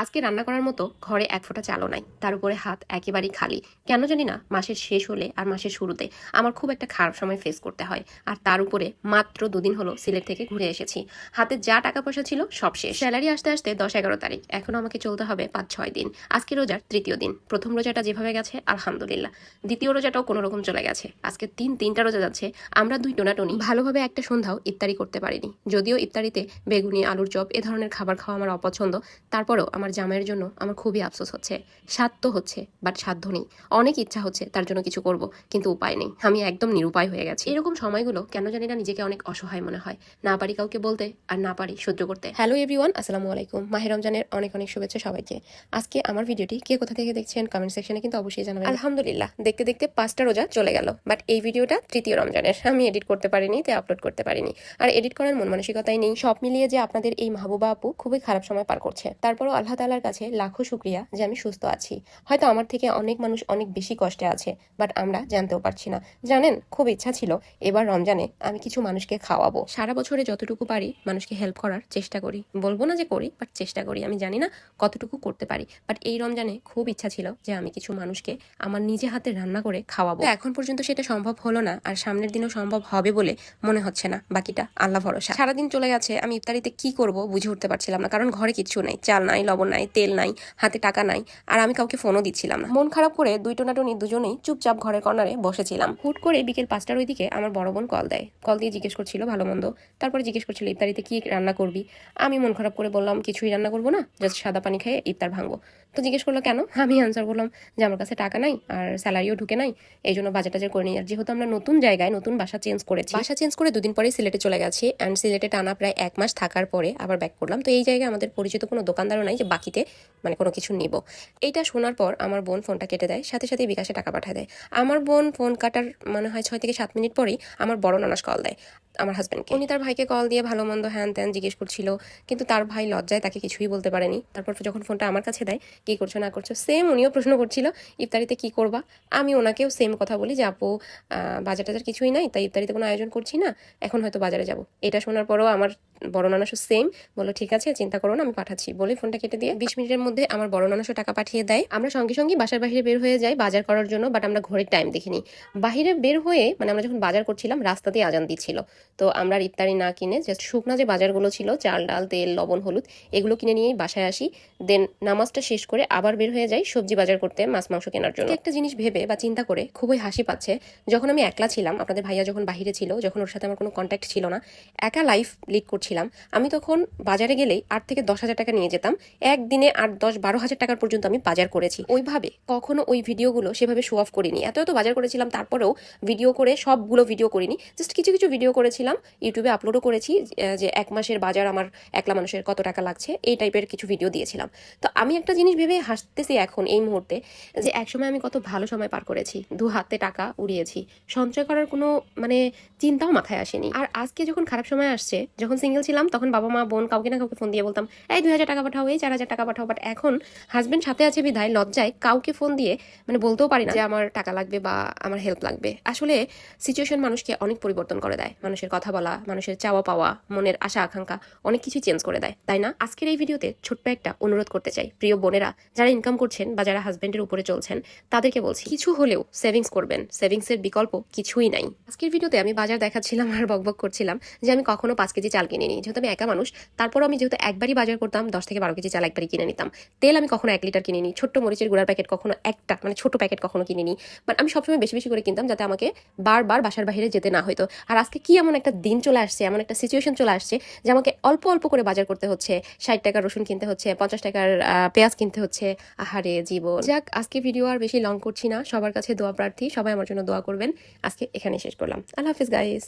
আজকে রান্না করার মতো ঘরে এক ফোঁটা চালও নাই। তার উপরে হাত একেবারেই খালি। কেন জানি না, মাসের শেষ হলে আর মাসের শুরুতে আমার খুব একটা খারাপ সময় ফেস করতে হয়। আর তার উপরে মাত্র দুদিন হলো সিলেট থেকে ঘুরে এসেছি। হাতে যা টাকা পয়সা ছিল সব শেষ। স্যালারি আসতে আসতে দশ এগারো তারিখ। এখনও আমাকে চলতে হবে পাঁচ ছয় দিন। আজকে রোজার তৃতীয় দিন। প্রথম রোজাটা যেভাবে গেছে, আলহামদুলিল্লাহ। দ্বিতীয় রোজাটাও কোনো রকম চলে গেছে। আজকে তিন, তিনটা রোজা যাচ্ছে। আমরা দুই টোনাটনি ভালোভাবে একটা সন্ধ্যাও ইফতারি করতে পারিনি। যদিও ইফতারিতে বেগুনি, আলুর চপ এ ধরনের খাবার খাওয়া আমার অপছন্দ। তারপরেও আমার জামাইয়ের জন্য আমার খুবই আফসোস হচ্ছে। স্বাদ তো হচ্ছে বাট সাধ্য নেই। অনেক ইচ্ছা হচ্ছে তার জন্য কিছু করব, কিন্তু উপায় নেই। আমি একদম নিরুপায় হয়ে গেছি। এরকম সময়গুলো কেন জানি না নিজেকে অনেক অসহায় মনে হয়। না পারি কাউকে বলতে আর না পারি সহ্য করতে। হ্যালো এভরিওয়ান আসসালামু আলাইকুম। মাহের রমজানের অনেক অনেক শুভেচ্ছা সবাইকে। আজকে আমার ভিডিওটি কে কোথা থেকে দেখছেন কমেন্ট সেকশনে কিন্তু অবশ্যই জানাবেন। আলহামদুলিল্লাহ, দেখতে দেখতে পাঁচটা রোজা চলে গেল বাট এই ভিডিওটা তৃতীয় রমজানের। আমি এডিট করতে পারিনি তাই আপলোড করতে পারিনি। আর এডিট করার মন মানসিকতাই নেই। সব মিলিয়ে যে আপনাদের এই মাহবুবা আপু খুবই খারাপ সময় পার করছে। তারপরও আল্লাহ তালার কাছে লাখো শুক্রিয়া যে আমি সুস্থ আছি। হয়তো আমার থেকে অনেক মানুষ অনেক বেশি কষ্টে আছে বাট আমরা জানতেও পারছি না। জানেন, খুব ইচ্ছা ছিল এবার রমজানে আমি কিছু মানুষকে খাওয়াবো। সারা বছরে যতটুকু পারি মানুষকে হেল্প করার চেষ্টা করি। বলব না যে করি বাট চেষ্টা করি। আমি জানি না কতটুকু করতে পারি। বাট এই রমজানে খুব ইচ্ছা ছিল যে আমি কিছু মানুষকে আমার নিজে হাতে রান্না করে খাওয়াবো। এখন পর্যন্ত সেটা সম্ভব হলো না, আর সামনের দিনও সম্ভব হবে বলে মনে হচ্ছে না। বাকিটা আল্লাহ ভরসা। সারাদিন চলে গেছে, আমি ইফতারিতে কি করব বুঝে উঠতে পারছিলাম না, কারণ ঘরে কিচ্ছু নাই, চাল নাই, লবণ নাই, তেল নাই, হাতে টাকা নাই, আর আমি কাউকে ফোনও দিচ্ছিলাম না। মন খারাপ করে দুই টোনাটুনি দুজনেই চুপচাপ ঘরের কর্নারে বসেছিলাম। হুট করে বিকেল পাঁচটার ওই দিকে আমার বড় বোন কল দেয়। কল দিয়ে জিজ্ঞেস করছিল, ভালো মন্দ? তারপরে জিজ্ঞেস করছিল, ইফতারিতে কি রান্না করবি? আমি মন খারাপ করে বললাম, কিছুই রান্না করব না জাস্ট সাদা পানি খেয়ে ইফতার ভাঙবো। তো জিজ্ঞেস করল, কেন? আমি আনসার করলাম যে আমার কাছে টাকা নাই, আর স্যালারিও ঢুকে নাই এই জন্য বাজার টাজার করে নিই আর যেহেতু আমরা নতুন জায়গায়, নতুন বাসা চেঞ্জ করেছি। বাসা চেঞ্জ করে দুদিন পরেই সিলেটে চলে গেছি অ্যান্ড সিলেটে টানা প্রায় এক মাস থাকার পরে আবার ব্যাক করলাম। তো এই জায়গায় আমাদের পরিচিত কোনো দোকানদারও নাই যে বাকিতে মানে কোনো কিছু নিব। এইটা শোনার পর আমার বোন ফোনটা কেটে দেয়, সাথে সাথে বিকাশে টাকা পাঠায় দেয়। আমার বোন ফোন কাটার মনে হয় ছয় থেকে সাত মিনিট পরেই আমার বড় নানাস কল দেয়। আমার হাজব্যান্ডকে উনি তার ভাইকে কল দিয়ে ভালো মন্দ হ্যান ত্যান জিজ্ঞেস করছিল, কিন্তু তার ভাই লজ্জায় তাকে কিছুই বলতে পারেনি। তারপর যখন ফোনটা আমার কাছে দেয়, কি করছ, না করছ সেম উনিও প্রশ্ন করছিল, ইফতারিতে কি করবা? আমি ওনাকেও সেম কথা বলি যে, আপু বাজার টাজার কিছুই নাই, তাই ইফতারিতে কোনো আয়োজন করছি না, এখন হয়তো বাজারে যাব। এটা শোনার পরও আমার বড় নানাসও সেম বলো ঠিক আছে, চিন্তা করো না, আমি পাঠাচ্ছি। বলে ফোনটা কেটে দিয়ে বিশ মিনিটের মধ্যে আমার বড় নানাসও টাকা পাঠিয়ে দেয়। আমরা সঙ্গে সঙ্গে বাসার বাইরে বের হয়ে যাই বাজার করার জন্য বাট আমরা ঘরের টাইম দেখিনি। বাহিরে বের হয়ে মানে আমরা যখন বাজার করছিলাম রাস্তাতেই আজান দিচ্ছিল। তো আমরা ইফতারি না কিনে জাস্ট শুকনা যে বাজারগুলো ছিল, চাল, ডাল, তেল, লবণ, হলুদ, এগুলো কিনে নিয়েই বাসায় আসি। দেন নামাজটা শেষ করে আবার বের হয়ে যাই সবজি বাজার করতে মাছ, মাংস কেনার জন্য। একটা জিনিস ভেবে বা চিন্তা করে খুবই হাসি পাচ্ছে, যখন আমি একলা ছিলাম, আপনাদের ভাইয়া যখন বাহিরে ছিল, যখন ওর সাথে আমার কোনো কন্ট্যাক্ট ছিল না, একা লাইফ লিড করছিলাম, আমি তখন বাজারে গেলেই আট থেকে দশ হাজার টাকা নিয়ে যেতাম। একদিনে আট, দশ, বারো হাজার টাকার পর্যন্ত আমি বাজার করেছি। ওইভাবে কখনো ওই ভিডিওগুলো সেভাবে শো অফ করিনি। এত এত বাজার করেছিলাম, তারপরেও ভিডিও করে সবগুলো ভিডিও করিনি জাস্ট কিছু কিছু ভিডিও করেছিলাম ইউটিউবে আপলোডও করেছি যে এক মাসের বাজার আমার একলা মানুষের কত টাকা লাগছে, এই টাইপের কিছু ভিডিও দিয়েছিলাম। তো আমি একটা জিনিস ভেবে হাসতেছি এখন এই মুহূর্তে, যে একসময় আমি কত ভালো সময় পার করেছি, দু হাতে টাকা উড়িয়েছি, সঞ্চয় করার কোনো মানে চিন্তাও মাথায় আসেনি। আর আজকে যখন খারাপ সময় আসছে, যখন সিঙ্গেল ছিলাম, তখন বাবা মা, বোন কাউকে না কাউকে ফোন দিয়ে বলতাম, এই দুই হাজার টাকা পাঠাও, এই চার হাজার টাকা পাঠাও। বাট এখন হাজবেন্ড সাথে আছে বিধায় লজ্জায় কাউকে ফোন দিয়ে মানে বলতেও পারি না যে আমার টাকা লাগবে বা আমার হেল্প লাগবে। আসলে সিচুয়েশন মানুষকে অনেক পরিবর্তন করে দেয়। মানুষের কথা বলা, মানুষের চাওয়া পাওয়া, মনের আশা, আকাঙ্ক্ষা অনেক কিছু চেঞ্জ করে দেয়, তাই না? আজকের এই ভিডিওতে ছোট্ট একটা অনুরোধ করতে চাই। প্রিয় বোনেরা, যারা ইনকাম করছেন বা যারা হাজবেন্ডের উপরে চলছেন, তাদেরকে বলছি, কিছু হলেও সেভিংস করবেন। সেভিংস এর বিকল্প কিছুই নাই। আজকের ভিডিওতে আমি বাজার দেখাচ্ছিলাম আর বকবক করছিলাম যে আমি কখনো পাঁচ কেজি চাল কিনিনি। যেহেতু আমি একা মানুষ তারপর আমি যেহেতু একবারই বাজার করতাম, দশ থেকে বারো কেজি চাল একবারই কিনে নিতাম। তেল আমি কখনো এক লিটার কিনিনি, ছোট্ট মরিচের গুঁড়ার প্যাকেট কখনো একটা মানে ছোট প্যাকেট কখনো কিনিনি। বাট আমি সবসময় বেশি বেশি করে কিনতাম যাতে আমাকে বারবার বাসার বাইরে যেতে না হতো আর আজকে কি এমন একটা দিন চলে আসছে, এমন একটা সিচুয়েশন চলে আসছে যে আমাকে অল্প অল্প করে বাজার করতে হচ্ছে। ষাট টাকার রসুন কিনতে হচ্ছে, পঞ্চাশ টাকার পেঁয়াজ কিনতে হচ্ছে। আহারে জীব যাক, আজকে ভিডিও আর বেশি লং করছি না। সবার কাছে দোয়া প্রার্থী, সবাই আমার জন্য দোয়া করবেন। আজকে এখানে শেষ করলাম। আল্লাহ হাফিজ গাইস